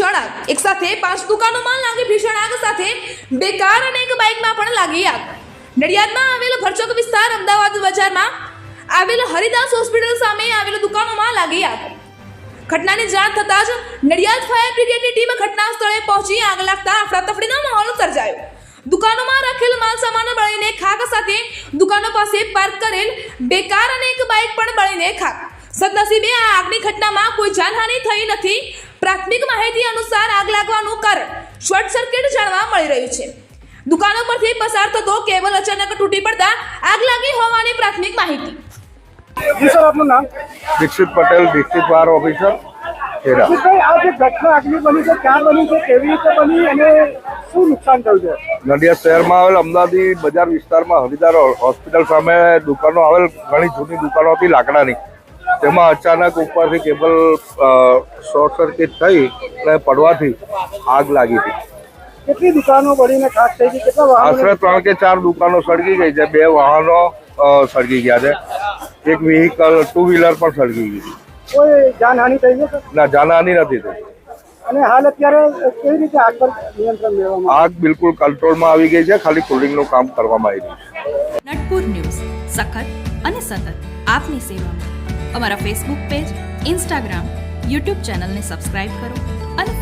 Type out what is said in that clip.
પાંચ દુકાનોમાં લાગી ભીષણ આગ સાથે બે કાર અને એક બાઇકમાં પણ લાગી આગ. નડિયાદમાં આવેલો ભરચક વિસ્તાર અમદાવાદ બજારમાં આવેલ હરિદાસ હોસ્પિટલ સામે આવેલ દુકાનોમાં લાગી આગ. ઘટનાની જાણ થતાં જ નડિયાદ ફાયર બ્રિગેડની ટીમ ઘટના સ્થળે પહોંચી આગ લાગતા અફડાતફડીનો માહોલ સર્જાયો. દુકાનોમાં રાખેલ માલ સામાન બળીને ખાક સાથે દુકાનો પાસે પાર્ક કરેલ બે કાર અને એક બાઇક પણ બળીને ખાક. સદનસીબે આ આગની ઘટનામાં કોઈ જાનહાનિ થઈ નથી. પ્રાથમિક માહિતી અનુસાર આગ લાગવાનું કારણ શોર્ટ સર્કિટ જાણવા મળી રહ્યું છે. દુકાનો પરથી પસાર થતો કેબલ અચાનક તૂટી પડતા આગ લાગી હોવાની પ્રાથમિક માહિતી. સર આપનું નામ? Dixit Patel district fire officer Kheda. આ જે ઘટના આગની બની છે ક્યાં બની છે કેવી રીતે બની અને શું નુકસાન થયું છે? નડિયાદ શહેરમાં આવેલ અમદાવાદી બજાર વિસ્તારમાં હરિદાર હોસ્પિટલ સામે દુકાનો આવેલ ઘણી જૂની દુકાનો હતી લાકડાની. તેમાં અચાનક ઉપરથી કેબલ શોર્ટ સર્કિટ થઈ અને પડવાથી આગ લાગી હતી. કેટલી દુકાનો બળીને ખાસ થઈ ગઈ? કેટલા આશરે ત્રણ કે ચાર દુકાનો સળગી ગઈ છે. બે વાહનો સળગી ગયા છે. એક વ્હીકલ ટુ વ્હીલર પણ સળગી ગઈ કોઈ જાનહાનિ થઈ છે? ના જાનહાનિ નથી થઈ. અને હાલ અત્યારે કેવી રીતે આગ પર નિયંત્રણ મેળવવામાં આગ બિલકુલ કંટ્રોલમાં આવી ગઈ છે. ખાલી કુલિંગનું કામ કરવામાં આવ્યું છે. નટપુર ન્યૂઝ. સખત અને સતત આપની સેવામાં. અમારા ફેસબુક પેજ ઇન્સ્ટાગ્રામ યુટ્યુબ ચેનલને સબસ્ક્રાઇબ કરો અને